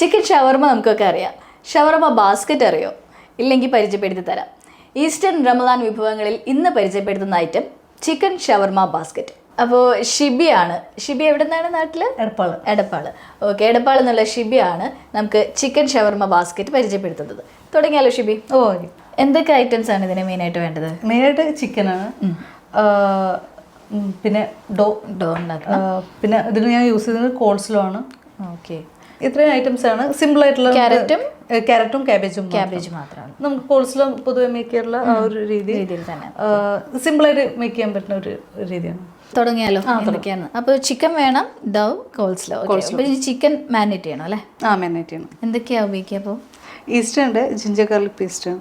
Chicken ഷവർമ നമുക്കൊക്കെ അറിയാം. ഷവർമ basket അറിയോ? ഇല്ലെങ്കിൽ പരിചയപ്പെടുത്തി തരാം. ഈസ്റ്റേൺ റമദാൻ വിഭവങ്ങളിൽ ഇന്ന് പരിചയപ്പെടുത്തുന്ന ഐറ്റം ചിക്കൻ ഷവർമ ബാസ്ക്കറ്റ് അപ്പോൾ ഷിബിയാണ്. ഷിബി എവിടെ നിന്നാണ് നാട്ടിൽ എടപ്പാൾ. എടപ്പാൾ. ഓക്കെ എടപ്പാൾ എന്നുള്ള ഷിബിയാണ് നമുക്ക് ചിക്കൻ ഷവർമ ബാസ്ക്കറ്റ് പരിചയപ്പെടുത്തുന്നത്. തുടങ്ങിയാലോ ഷിബി? ഓ എന്തൊക്കെ ഐറ്റംസ് ആണ് ഇതിന് മെയിനായിട്ട് വേണ്ടത്? മെയിനായിട്ട് ചിക്കനാണ് പിന്നെ ഡോ ഡോ പിന്നെ ഇതിന് ഞാൻ യൂസ് ചെയ്യുന്നത് കോൾസ്ലോ ആണ്. ഓക്കെ. ഇത്രയും ഐറ്റംസ് ആണ്. സിമ്പിൾ ആയിട്ടുള്ള ക്യാരറ്റും? ക്യാരറ്റും ക്യാബേജും ക്യാബേജ് മാത്രമാണ്. നമുക്ക് കോൾസ്ലോ പൊതുവെ മേക്ക് ചെയ്യാനുള്ള ആ ഒരു രീതി. രീതിയിൽ തന്നെ. സിമ്പിളായിട്ട് മേക്ക് ചെയ്യാൻ പറ്റുന്ന ഒരു രീതിയാണ്. തുടങ്ങിയാലോ? എന്തൊക്കെയാണ്? അപ്പോൾ ചിക്കൻ വേണം ഡവ് കോൾസ്ലോ ചിക്കൻ മാരിനേറ്റ് ചെയ്യണം അല്ലേ? ആ മാനേറ്റ് ചെയ്യണം. എന്തൊക്കെയാ ഉപയോഗിക്കുക അപ്പോൾ ഈസ്റ്റ് ഉണ്ട് ginger garlic paste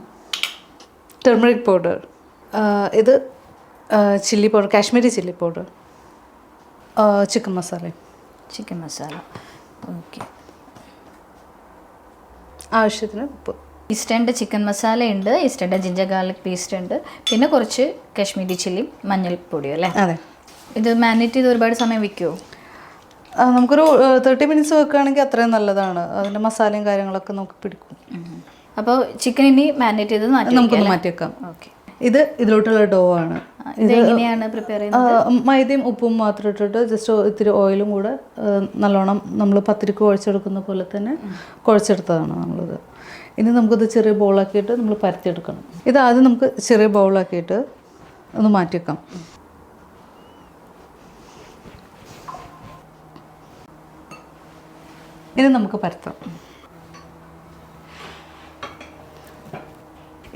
turmeric powder ഇത് chilli powder Kashmiri chilli powder chicken masala chicken masala okay ആവശ്യത്തിന് ഉപ്പ്. ഈസ്റ്റേന്റെ ചിക്കൻ മസാല ഉണ്ട് ഈസ്റ്റേന്റെ ജിഞ്ചർ ഗാർലിക് പേസ്റ്റ് ഉണ്ട് പിന്നെ കുറച്ച് കാശ്മീരി ചില്ലിയും മഞ്ഞൾപ്പൊടിയും അല്ലേ? അതെ. ഇത് മാരിനേറ്റ് ചെയ്ത് ഒരുപാട് സമയം വെക്കുമോ നമുക്കൊരു തേർട്ടി മിനിറ്റ്സ് വെക്കുകയാണെങ്കിൽ അത്രയും നല്ലതാണ്. അതിന്റെ മസാലയും കാര്യങ്ങളൊക്കെ നമുക്ക് പിടിക്കും. അപ്പോൾ ചിക്കൻ ഇനി മാരിനേറ്റ് ചെയ്ത് മാറ്റി നമുക്കൊന്ന് മാറ്റി വെക്കാം. ഓക്കെ ഇത് ഇതിലോട്ടുള്ള ഡോ ആണ്. എങ്ങനെയാണ് പ്രിപ്പയർ ചെയ്യുന്നത്? മൈദയും ഉപ്പും മാത്രം ഇട്ടിട്ട് ജസ്റ്റ് ഇത്തിരി ഓയിലും കൂടെ നല്ലോണം നമ്മൾ പത്തിരിക്ക് കുഴച്ചെടുക്കുന്ന പോലെ തന്നെ കുഴച്ചെടുത്തതാണ് നമ്മളിത്. ഇനി നമുക്കിത് ചെറിയ ബൗളാക്കിയിട്ട് നമ്മൾ പരത്തിയെടുക്കണം. ഇത് ആദ്യം നമുക്ക് ചെറിയ ബൗളാക്കിയിട്ട് ഒന്ന് മാറ്റി വെക്കാം ഇനി നമുക്ക് പരത്താം.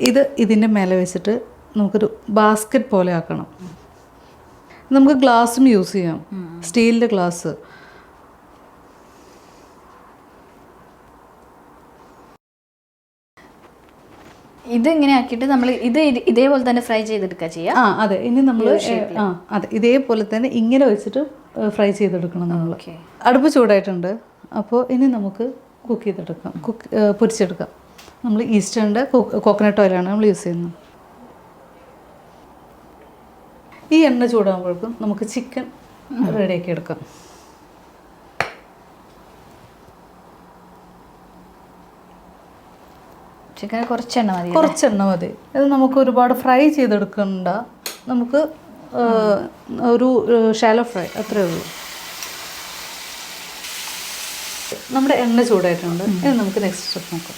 ഇത് ഇതിന്റെ മേലെ വെച്ചിട്ട് നമുക്കൊരു ബാസ്ക്കറ്റ് പോലെ ആക്കണം. നമുക്ക് ഗ്ലാസ്സും യൂസ് ചെയ്യാം. സ്റ്റീലിന്റെ ഗ്ലാസ് ഇത് ഇങ്ങനെ ആക്കിയിട്ട് നമ്മൾ ഇത് ഇത് ഇതേപോലെ തന്നെ ഫ്രൈ ചെയ്തെടുക്കുക ചെയ്യാം? ആ അതെ. ഇനി നമ്മൾ ആ അതെ. ഇതേപോലെ തന്നെ ഇങ്ങനെ വെച്ചിട്ട് ഫ്രൈ ചെയ്തെടുക്കണം നമ്മൾ അടുപ്പ് ചൂടായിട്ടുണ്ട്. അപ്പോൾ ഇനി നമുക്ക് കുക്ക് ചെയ്തെടുക്കാം. കുക്ക് പൊരിച്ചെടുക്കാം. നമ്മൾ ഈസ്റ്റേണിന്റെ കോക്കനട്ട് ഓയിലാണ് നമ്മൾ യൂസ് ചെയ്യുന്നത്. ഈ എണ്ണ ചൂടാകുമ്പോഴേക്കും നമുക്ക് ചിക്കൻ റെഡിയാക്കി എടുക്കാം. ചിക്കൻ കുറച്ചെണ്ണ മതി കുറച്ചെണ്ണ മതി. ഇത് നമുക്ക് ഒരുപാട് ഫ്രൈ ചെയ്തെടുക്കണ്ട. നമുക്ക് ഒരു ഷാലോ ഫ്രൈ അത്രേ ഉള്ളൂ. നമ്മുടെ എണ്ണ ചൂടായിട്ടുണ്ട്. ഇനി നമുക്ക് നെക്സ്റ്റ് സ്റ്റെപ്പ് നോക്കാം.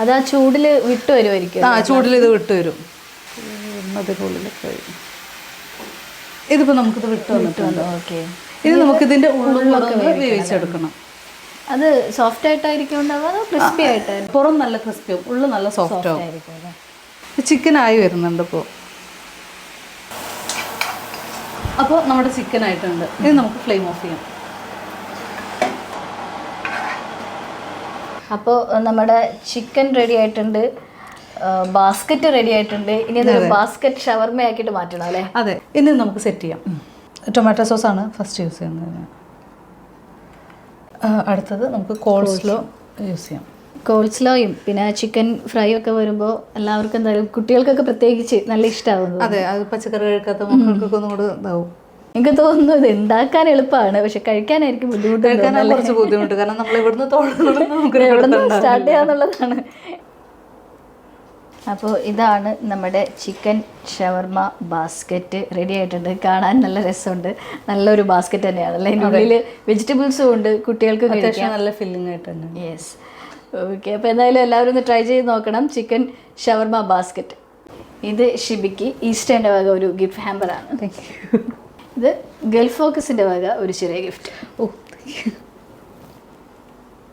അത് ആ ചൂടിൽ വിട്ടു വരുമായിരിക്കും ആ ചൂടിൽ ഇത് വിട്ട് വരും അതിനുള്ളിൽ ഫ്രൈ ഇതിപ്പോൾ നമുക്കിത് വിട്ട് വന്നിട്ടുണ്ട്. ഓക്കെ. ഇനി നമുക്കിതിന്റെ ഉള്ളിലൊക്കെ വേവിച്ചെടുക്കണം. അത് സോഫ്റ്റ് ആയിട്ടായിരിക്കും ഉണ്ടാവുക ക്രിസ്പി ആയിട്ടായിരിക്കും പുറം നല്ല ക്രിസ്പിയും ഉള്ളു നല്ല സോഫ്റ്റ് ആവും. ചിക്കൻ ആയി വരുന്നുണ്ട് ഇപ്പോ. അപ്പോൾ നമ്മുടെ ചിക്കൻ ആയിട്ടുണ്ട്. ഇനി നമുക്ക് ഫ്ലെയിം ഓഫ് ചെയ്യാം. അപ്പോൾ നമ്മുടെ ചിക്കൻ റെഡി ആയിട്ടുണ്ട്. ബാസ്ക്കറ്റ് റെഡി ആയിട്ടുണ്ട്. ഇനി അതൊരു ബാസ്ക്കറ്റ് ഷവർമ ആക്കിയിട്ട് മാറ്റണം അല്ലേ? അതെ. ഇനി നമുക്ക് സെറ്റ് ചെയ്യാം. ടൊമാറ്റോ സോസ് ആണ് ഫസ്റ്റ് യൂസ് ചെയ്യുന്നത്. അടുത്തത് നമുക്ക് കോൾസ്ലോ യൂസ് ചെയ്യാം. കോൾസ്ലോയും പിന്നെ ചിക്കൻ ഫ്രൈ ഒക്കെ വരുമ്പോൾ എല്ലാവർക്കും എന്തായാലും കുട്ടികൾക്കൊക്കെ പ്രത്യേകിച്ച് നല്ല ഇഷ്ടമാകുന്നു അതെ അത് പച്ചക്കറി കഴിക്കാത്ത മക്കൾക്കൊക്കെ ഒന്നും കൂടെ ഇതാവും. എനിക്ക് തോന്നുന്നു ഇത് ഉണ്ടാക്കാൻ എളുപ്പമാണ്. പക്ഷെ കഴിക്കാനായിരിക്കും ബുദ്ധിമുട്ട് കഴിക്കാൻ കുറച്ച് ബുദ്ധിമുട്ട്. കാരണം നമ്മൾ ഇവിടുന്ന് സ്റ്റാർട്ട് ചെയ്യാന്നുള്ളതാണ്. അപ്പോൾ ഇതാണ് നമ്മുടെ ചിക്കൻ ഷവർമ ബാസ്ക്കറ്റ് റെഡി ആയിട്ടുണ്ട്. കാണാൻ നല്ല രസമുണ്ട്. നല്ലൊരു ബാസ്ക്കറ്റ് തന്നെയാണ് അല്ലേ? ഉള്ളിൽ വെജിറ്റബിൾസും ഉണ്ട് കുട്ടികൾക്ക് നല്ല ഫില്ലിംഗ് ആയിട്ടുണ്ട്. യെസ് ഓക്കെ അപ്പോൾ എന്തായാലും എല്ലാവരും ഒന്ന് ട്രൈ ചെയ്ത് നോക്കണം. ചിക്കൻ ഷവർമ ബാസ്ക്കറ്റ് ഇത് ഷിബിക്ക് ഈസ്റ്റേന്റെ വക ഒരു ഗിഫ്റ്റ് ഹാമ്പറാണ് താങ്ക് യു ഇത് ഗൾഫ് ഫോക്കസിന്റെ വക ഒരു ചെറിയ ഗിഫ്റ്റ് ഓ താങ്ക് യു